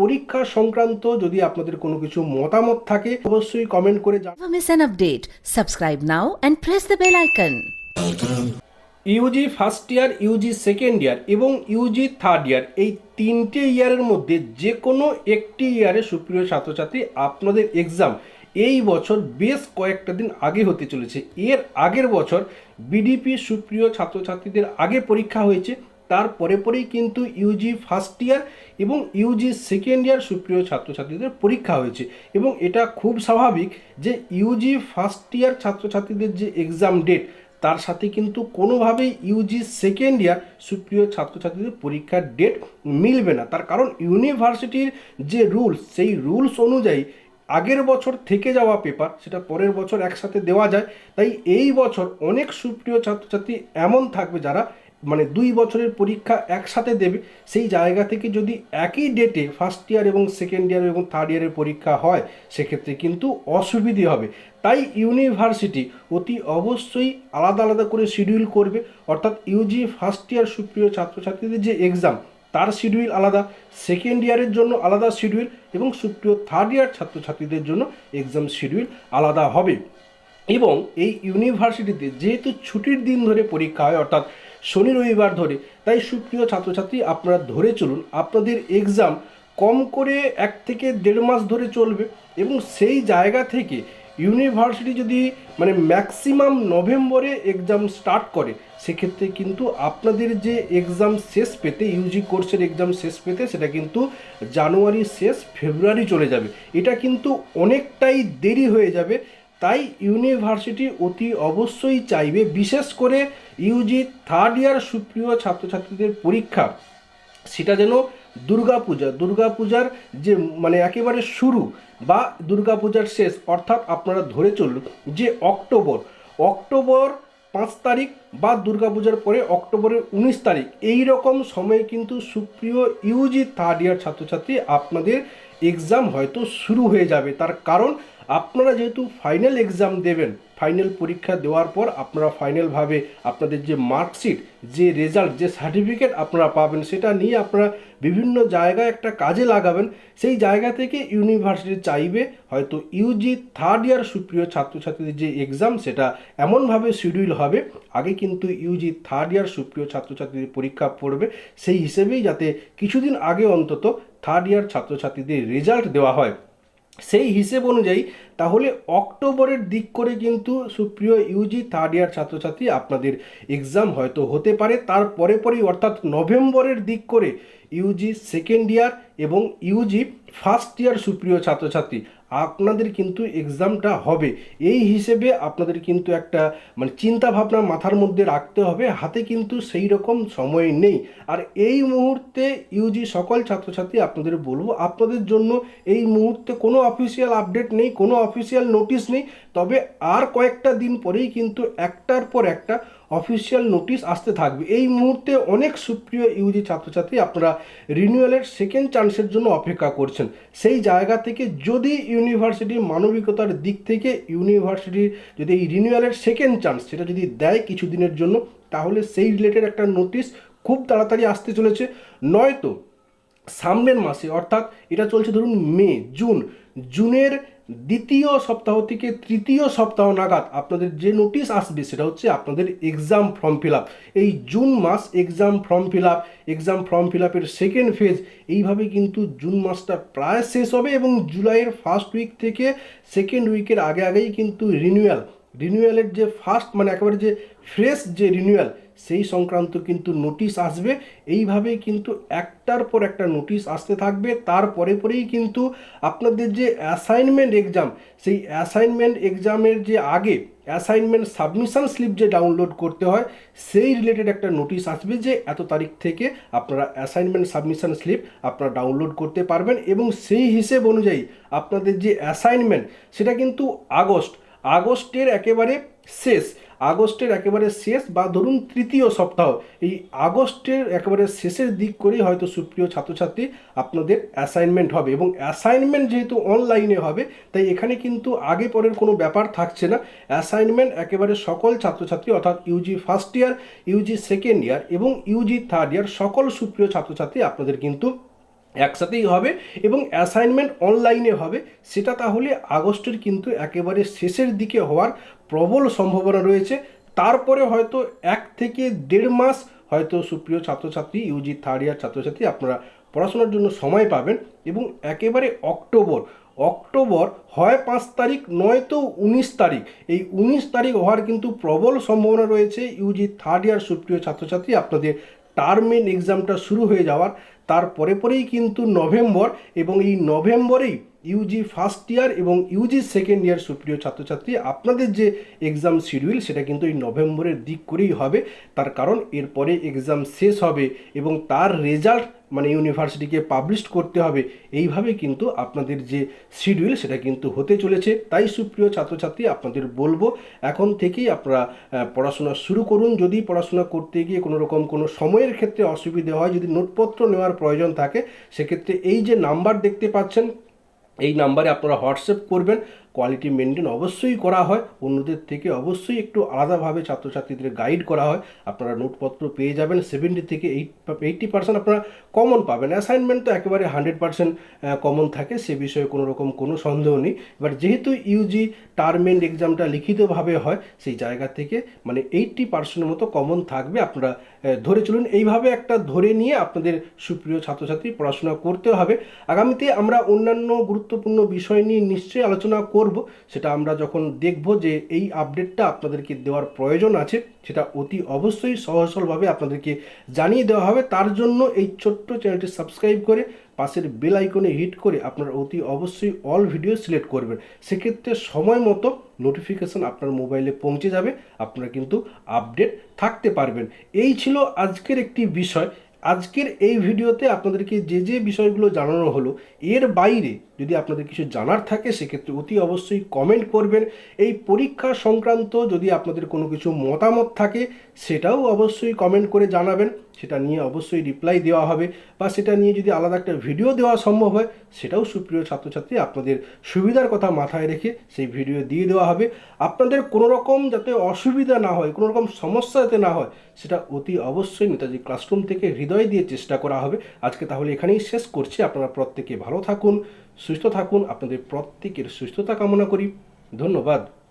পরীক্ষা সংক্রান্ত যদি আপনাদের কোনো কিছু মতামত থাকে অবশ্যই কমেন্ট করে miss an update. Subscribe now and press the UG first year UG second year এবং ইউজি থার্ড ইয়ার এই তিনটে ইয়ারের মধ্যে যে কোনো একটি ইয়ারে সুপ্রিয় ছাত্রছাত্রী আপনাদের এক্সাম এই বছর বেশ কয়েকটা দিন আগে হতে চলেছে। এর আগের বছর বিডিপি সুপ্রিয় ছাত্রছাত্রীদের আগে পরীক্ষা হয়েছে। তার পরে পরেই কিন্তু ইউজি ফার্স্ট ইয়ার এবং ইউজি সেকেন্ড ইয়ার সুপ্রিয় ছাত্রছাত্রীদের পরীক্ষা হয়েছে। এবং এটা খুব স্বাভাবিক যে ইউজি ফার্স্ট ইয়ার ছাত্রছাত্রীদের যে এক্সাম ডেট তার সাথে কিন্তু কোনোভাবেই ইউজি সেকেন্ড ইয়ার সুপ্রিয় ছাত্রছাত্রীদের পরীক্ষার ডেট মিলবে না। তার কারণ ইউনিভার্সিটির যে রুলস সেই রুলস অনুযায়ী আগের বছর থেকে যাওয়া পেপার সেটা পরের বছর একসাথে দেওয়া যায়। তাই এই বছর অনেক সুপ্রিয় ছাত্রছাত্রী এমন থাকবে যারা মানে দুই বছরের পরীক্ষা একসাথে দেবে, সেই জায়গা থেকে যদি একই ডেটে ফার্স্ট ইয়ার এবং সেকেন্ড ইয়ার এবং থার্ড ইয়ারের পরীক্ষা হয়, সেক্ষেত্রে কিন্তু অসুবিধে হবে। তাই ইউনিভার্সিটি অতি অবশ্যই আলাদা আলাদা করে শিডিউল করবে, অর্থাৎ ইউজি ফার্স্ট ইয়ার সুপ্রিয় ছাত্রছাত্রীদের যে এক্সাম তার শিডিউল আলাদা সেকেন্ড ইয়ারের জন্য আলাদা শিডিউল এবং সুপ্রিয় থার্ড ইয়ার ছাত্রছাত্রীদের জন্য এক্সাম শিডিউল আলাদা হবে। এবং এই ইউনিভার্সিটিতে যেহেতু ছুটির দিন ধরে পরীক্ষা হয়, অর্থাৎ শনি রবিবার ধরে। তাই সুপ্রিয় ছাত্রছাত্রী, আপনারা ধরে চলুন, আপনাদের এক্সাম কম করে এক থেকে দেড় মাস ধরে চলবে এবং সেই জায়গা থেকে ইউনিভার্সিটি যদি মানে ম্যাক্সিমাম নভেম্বরে এক্সাম স্টার্ট করে, সেক্ষেত্রে কিন্তু আপনাদের যে এক্সাম শেষ পেতে ইউজি কোর্সের এক্সাম শেষ পেতে, সেটা কিন্তু জানুয়ারি শেষ, ফেব্রুয়ারি চলে যাবে। এটা কিন্তু অনেকটাই দেরি হয়ে যাবে। তাই ইউনিভার্সিটি অতি অবশ্যই চাইবে বিশেষ করে ইউজি থার্ড ইয়ার সুপ্রিয় ছাত্রছাত্রীদের পরীক্ষা। সেটা যেন দুর্গাপূজা, দুর্গাপূজার যে মানে একেবারে শুরু বা দুর্গাপূজার শেষ, অর্থাৎ আপনারা ধরে চলুন যে অক্টোবর অক্টোবর পাঁচ তারিখ বা দুর্গাপূজার পরে অক্টোবরের উনিশ তারিখ, এই রকম সময়ে কিন্তু সুপ্রিয় ইউজি থার্ড ইয়ার ছাত্রছাত্রী আপনাদের এক্সাম হয়তো শুরু হয়ে যাবে। তার কারণ আপনারা যেহেতু ফাইনাল এক্সাম দেবেন ফাইনাল পরীক্ষা দেওয়ার পর আপনারা ফাইনালভাবে আপনাদের যে মার্কশিট যে রেজাল্ট যে সার্টিফিকেট আপনারা পাবেন, সেটা নিয়ে আপনারা বিভিন্ন জায়গায় একটা কাজে লাগাবেন। সেই জায়গা থেকে ইউনিভার্সিটি চাইবে হয়তো ইউজি থার্ড ইয়ার সুপ্রিয় ছাত্রছাত্রীদের যে এক্সাম সেটা এমনভাবে শিডিউল হবে। আগে কিন্তু ইউজি থার্ড ইয়ার সুপ্রিয় ছাত্রছাত্রীদের পরীক্ষা পড়বে। সেই হিসেবেই যাতে কিছুদিন আগে অন্তত থার্ড ইয়ার ছাত্রছাত্রীদের রেজাল্ট দেওয়া হয়। সেই হিসেব অনুযায়ী তাহলে অক্টোবরের দিক করে কিন্তু সুপ্রিয় ইউজি থার্ড ইয়ার ছাত্রছাত্রী আপনাদের এক্সাম হয়তো হতে পারে। তার পরে পরেই অর্থাৎ নভেম্বরের দিক করে ইউজি সেকেন্ড ইয়ার এবং ইউজি ফার্স্ট ইয়ার সুপ্রিয় ছাত্রছাত্রী। আপনাদের কিন্তু এক্সামটা হবে। এই হিসেবে আপনাদের কিন্তু একটা মানে চিন্তা ভাবনা মাথার মধ্যে রাখতে হবে, হাতে কিন্তু সেই রকম সময় নেই। আর এই মুহূর্তে ইউজি সকল ছাত্রছাত্রী আপনাদের বলব, আপনাদের জন্য এই মুহূর্তে কোনো অফিসিয়াল আপডেট নেই, কোনো অফিসিয়াল নোটিশ নেই। তবে আর কয়েকটা দিন পরেই কিন্তু একটার পর একটা অফিসিয়াল নোটিশ আসতে থাকবে। এই মুহূর্তে অনেক সুপ্রিয় ইউজি ছাত্রছাত্রী আপনারা রিনিউয়ালের সেকেন্ড চান্সের জন্য অপেক্ষা করছেন। সেই জায়গা থেকে যদি ইউনিভার্সিটির মানবিকতার দিক থেকে ইউনিভার্সিটির যদি এই রিনিউয়ালের সেকেন্ড চান্স সেটা যদি দেয় কিছু দিনের জন্য, তাহলে সেই রিলেটেড একটা নোটিশ খুব তাড়াতাড়ি আসতে চলেছে। নয়তো সামনের মাসে, অর্থাৎ এটা চলছে ধরুন মে, জুন, জুনের দ্বিতীয় সপ্তাহ থেকে তৃতীয় সপ্তাহ নাগাদ আপনাদের যে নোটিশ আসবে সেটা হচ্ছে আপনাদের এক্সাম ফর্ম ফিল আপ এই জুন মাস exam form fill up exam form fill আপের সেকেন্ড ফেজ এইভাবে কিন্তু জুন মাসটা প্রায় শেষ হবে এবং জুলাইয়ের ফার্স্ট উইক থেকে সেকেন্ড উইকের আগে আগেই কিন্তু রিনিউয়াল রিনিউয়ালের যে ফার্স্ট মানে একেবারে যে ফ্রেশ যে রিনিউয়াল সেই সংক্রান্ত কিন্তু নোটিশ আসবে। এইভাবে কিন্তু একটার পর একটা নোটিশ আসতে থাকবে। তারপরে পরেই কিন্তু আপনাদের যে অ্যাসাইনমেন্ট এক্সাম সেই অ্যাসাইনমেন্ট এক্সামের যে আগে অ্যাসাইনমেন্ট সাবমিশন স্লিপ যে ডাউনলোড করতে হয়, সেই রিলেটেড একটা নোটিশ আসবে যে এত তারিখ থেকে আপনারা অ্যাসাইনমেন্ট সাবমিশন স্লিপ আপনারা ডাউনলোড করতে পারবেন এবং সেই হিসেব অনুযায়ী আপনাদের যে অ্যাসাইনমেন্ট সেটা কিন্তু আগস্ট আগস্টের একেবারে শেষ, আগস্টের একেবারে শেষ বা ধরুন তৃতীয় সপ্তাহ, এই আগস্টের একেবারে শেষের দিক করেই হয়তো সুপ্রিয় ছাত্রছাত্রী আপনাদের অ্যাসাইনমেন্ট হবে এবং অ্যাসাইনমেন্ট যেহেতু অনলাইনে হবে, তাই এখানে কিন্তু আগে পরের কোনো ব্যাপার থাকছে না। অ্যাসাইনমেন্ট একেবারে সকল ছাত্রছাত্রী অর্থাৎ UG first year UG second year এবং ইউজি থার্ড ইয়ার সকল সুপ্রিয় ছাত্রছাত্রী আপনাদের কিন্তু একসাথেই হবে এবং অ্যাসাইনমেন্ট অনলাইনে হবে। সেটা তাহলে আগস্টের কিন্তু একেবারে শেষের দিকে হওয়ার প্রবল সম্ভাবনা রয়েছে। তারপরে হয়তো এক থেকে দেড় মাস হয়তো সুপ্রিয় ছাত্রছাত্রী ইউজি থার্ড ইয়ার ছাত্রছাত্রী আপনারা পড়াশোনার জন্য সময় পাবেন এবং একেবারে অক্টোবর অক্টোবর হয় পাঁচ তারিখ, নয়তো উনিশ তারিখ। এই উনিশ তারিখ হওয়ার কিন্তু প্রবল সম্ভাবনা রয়েছে। ইউজি থার্ড ইয়ার সুপ্রিয় ছাত্রছাত্রী আপনাদের টার্মেন এক্সামটা শুরু হয়ে যাওয়ার তার পরে পরেই কিন্তু নভেম্বর এবং এই নভেম্বরেই ইউজি ফার্স্ট ইয়ার এবং ইউজি সেকেন্ড ইয়ার সুপ্রিয় ছাত্রছাত্রী, আপনাদের যে এক্সাম শিডিউল সেটা কিন্তু এই নভেম্বরের দিক করেই হবে। তার কারণ এরপরে এক্সাম শেষ হবে এবং তার রেজাল্ট মানে ইউনিভার্সিটিকে পাবলিশ করতে হবে। এইভাবে কিন্তু আপনাদের যে শিডিউল সেটা কিন্তু হতে চলেছে। তাই সুপ্রিয় ছাত্রছাত্রী, আপনাদের বলব, এখন থেকেই আপনারা পড়াশোনা শুরু করুন। যদি পড়াশোনা করতে গিয়ে কোনো রকম কোনো সময়ের ক্ষেত্রে অসুবিধে হয়, যদি নোটপত্র নেওয়ার প্রয়োজন থাকে, সেক্ষেত্রে এই যে নাম্বার দেখতে পাচ্ছেন এই নাম্বারে আপনারা হোয়াটসঅ্যাপ করবেন কোয়ালিটি মেনটেন অবশ্যই করা হয়। অন্যদের থেকে অবশ্যই একটু আলাদাভাবে ছাত্রছাত্রীদের গাইড করা হয়। আপনারা নোটপত্র পেয়ে যাবেন। সেভেন্টি থেকে এইট এইট্টি পার্সেন্ট আপনারা কমন পাবেন। অ্যাসাইনমেন্ট তো একেবারে হান্ড্রেড পার্সেন্ট কমন থাকে। সে বিষয়ে কোনো রকম কোনো সন্দেহ নেই। এবার যেহেতু ইউজি টার্মেন্ট এক্সামটা লিখিতভাবে হয়, সেই জায়গা থেকে মানে এইটটি পার্সেন্টের মতো কমন থাকবে। আপনারা ধরে চলুন, এইভাবে একটা ধরে নিয়ে আপনাদের সুপ্রিয় ছাত্রছাত্রী পড়াশোনা করতে হবে। আগামীতে আমরা অন্যান্য গুরুত্বপূর্ণ বিষয় নিয়ে নিশ্চয়ই আলোচনা করব। সেটা আমরা যখন দেখব যে এই আপডেটটা আপনাদেরকে দেওয়ার প্রয়োজন আছে, সেটা অতি অবশ্যই সহজ সরলভাবে আপনাদেরকে জানিয়ে দেওয়া হবে। তার জন্য এই ছোট্ট চ্যানেলটি সাবস্ক্রাইব করে পাশের বেল আইকনে হিট করে আপনারা অতি অবশ্যই অল ভিডিও সিলেক্ট করবেন। সেক্ষেত্রে সময় মতো নোটিফিকেশন আপনার মোবাইলে পৌঁছে যাবে, আপনারা কিন্তু আপডেট থাকতে পারবেন। এই ছিল আজকের একটি বিষয়। আজকের এই ভিডিওতে আপনাদেরকে যে যে বিষয়গুলো জানানো হলো, এর বাইরে যদি আপনাদের কিছু জানার থাকে, সেক্ষেত্রে অতি অবশ্যই কমেন্ট করবেন। এই পরীক্ষা সংক্রান্ত যদি আপনাদের কোনো কিছু মতামত থাকে, সেটাও অবশ্যই কমেন্ট করে জানাবেন। সেটা নিয়ে অবশ্যই রিপ্লাই দেওয়া হবে বা সেটা নিয়ে যদি আলাদা একটা ভিডিও দেওয়া সম্ভব হয়, সেটাও সুপ্রিয় ছাত্রছাত্রী আপনাদের সুবিধার কথা মাথায় রেখে সেই ভিডিও দিয়ে দেওয়া হবে। আপনাদের কোনো রকম যাতে অসুবিধা না হয় কোনো রকম সমস্যা যাতে না হয়, সেটা অতি অবশ্যই নেতাজি ক্লাসরুম থেকে হৃদয় দিয়ে চেষ্টা করা হবে। আজকে তাহলে এখানেই শেষ করছি। আপনারা প্রত্যেকে ভালো থাকুন, সুস্থ থাকুন। আপনাদের প্রত্যেকের সুস্থতা কামনা করি। ধন্যবাদ।